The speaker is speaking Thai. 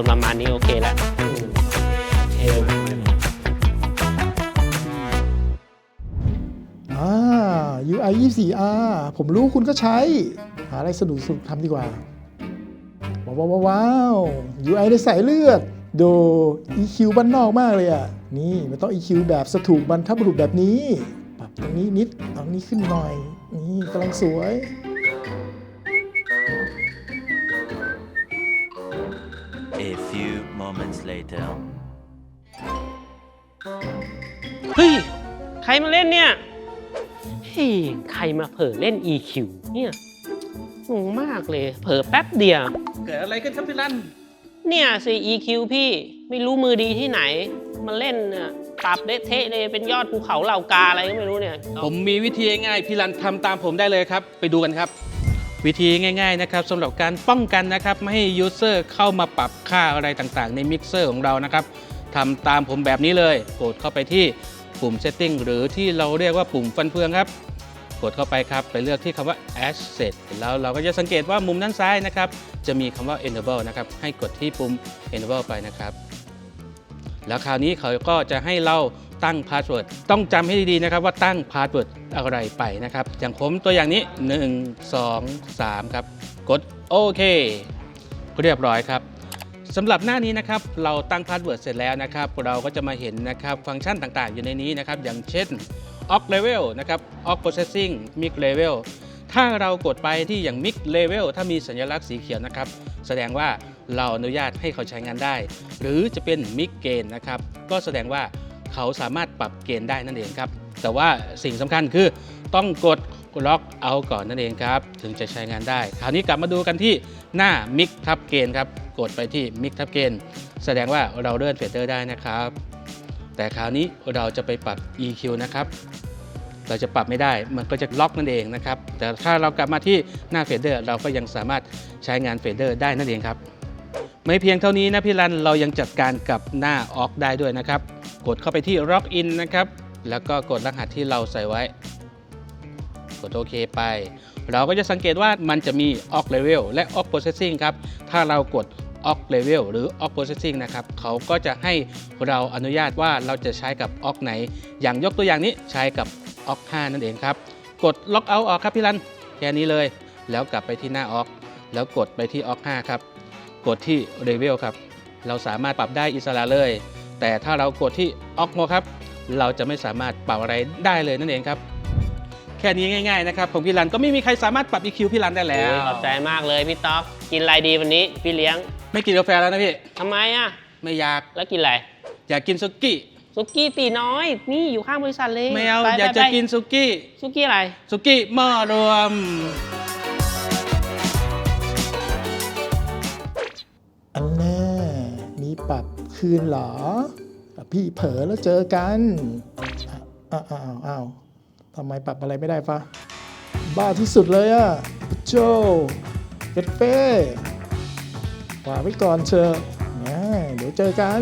นประมาณนี้โอเคแล้วเอวอ่า UI 24R ผมรู้คุณก็ใช้ หาอะไรสนุกสนุกทำดีกว่า ว้าวว้าวว้าว UI ในสายเลือด โดอีคิวบ้านนอกมากเลยอะ นี่ไม่ต้องอีคิวแบบสถูกบรรทับบุรุษแบบนี้ ปรับตรงนี้นิดตรงนี้ขึ้นหน่อย นี่กำลังสวย moments later. เฮ้ย ใครมาเล่นเนี่ย เฮ้ย ใครมาเผลอเล่น EQ เนี่ยงงมากเลย เผลอแป๊บเดียว เกิดอะไรขึ้นครับพี่รันเนี่ยสิ EQ พี่ไม่รู้มือดีที่ไหน มาเล่นเนี่ยปรับเละเทะเลยเป็นยอดภูเขาเหล่ากาอะไรก็ไม่รู้เนี่ย ผมมีวิธีง่ายๆพี่รันทำตามผมได้เลยครับ ไปดูกันครับ วิธีง่าย ๆ นะครับสำหรับการป้องกันนะครับไม่ให้ยูเซอร์เข้ามาปรับค่าอะไรต่างๆ ในมิกเซอร์ของเรานะครับทำตามผมแบบนี้เลยกดเข้าไปที่ปุ่ม Setting หรือที่เราเรียกว่าปุ่มฟันเฟืองครับ กดเข้าไปครับ ไปเลือกที่คำว่า Asset แล้วเราก็จะสังเกตว่ามุมด้านซ้ายนะครับ จะมีคำว่า Enable นะครับ ให้กดที่ปุ่ม Enable ไปนะครับ แล้วคราวนี้เขาก็จะให้เรา ตั้งพาสเวิร์ดต้องจำให้ดีๆนะครับว่าตั้งพาสเวิร์ดอะไรไปนะครับ อย่างผมตัวอย่างนี้ 1 2 3 ครับ กดโอเคเรียบร้อยครับสำหรับหน้านี้นะครับเราตั้งพาสเวิร์ดเสร็จแล้วนะครับ เราก็จะมาเห็นนะครับฟังก์ชันต่างๆ อยู่ในนี้นะครับ อย่างเช่น Oc Level นะครับ Oc Processing Mic Level ถ้าเรากดไปที่อย่าง Mic Level ถ้ามีสัญลักษณ์สีเขียวนะครับ แสดงว่าเราอนุญาตให้เขาใช้งานได้ หรือจะเป็น Mic Gain นะครับ ก็แสดงว่า เขาสามารถปรับเกณฑ์ได้นั่นเองครับ แต่ว่าสิ่งสำคัญคือต้องกดล็อกเอาก่อนนั่นเองครับ ถึงจะใช้งานได้ คราวนี้กลับมาดูกันที่หน้า Mic ทับเกณฑ์ครับ กดไปที่ Mic ทับเกณฑ์แสดงว่าเราเลื่อนเฟเดอร์ได้นะครับ แต่คราวนี้เราจะไปปรับ EQ นะครับเราจะปรับไม่ได้ มันก็จะล็อกนั่นเองนะครับ แต่ถ้าเรากลับมาที่หน้าเฟเดอร์ เราก็ยังสามารถใช้งานเฟเดอร์ได้นั่นเองครับ ไม่เพียงเท่านี้นะพี่รัน เรายังจัดการกับหน้าออกได้ด้วยนะครับ กดเข้าไปที่ Lock In นะครับ แล้วก็กดรหัสที่เราใส่ไว้ กดโอเคไป เราก็จะสังเกตว่ามันจะมี Off Level และ Off Processing ครับ ถ้าเรากด Off Level หรือ Off Processing นะครับ เขาก็จะให้เราอนุญาตว่าเราจะใช้กับ Off ไหน อย่างยกตัวอย่างนี้ใช้กับ Off 5นั่นเองครับ กด Lock Out ออกครับพี่รัน แค่นี้เลย แล้วกลับไปที่หน้า Off แล้วกดไปที่ Off 5ครับ กดที่ Level ครับ เราสามารถปรับได้อิสระเลย แต่ถ้าเรากดที่ Off Mode ครับ เราจะไม่สามารถปรับอะไรได้เลยนั่นเองครับ แค่นี้ง่ายๆนะครับของพี่รันก็ไม่มีใครสามารถปรับ EQ พี่รันได้แล้วขอบใจมากเลยพี่ต๊อกกินอะไรดีวันนี้ พี่เลี้ยงไม่กินกาแฟแล้วนะพี่ทำไมอะไม่อยากแล้วกินอะไรอยากกินซุกี้ซุกี้ตีน้อย นี่อยู่ข้างบริษัทเลยไม่เอาปอยากไปจะไปกินซุกี้ซุกี้อะไรซุกี้หม้อรวม อันแน่มีปรับคืนเหรออะ พี่เผลอแล้วเจอกันอ้าวอ้าวอ้าวทำไมปรับอะไรไม่ได้ฟะบ้าที่สุดเลยอะโจเฟดเฟ่ฝาไว้ก่อนเชอะเดี๋ยวเจอกัน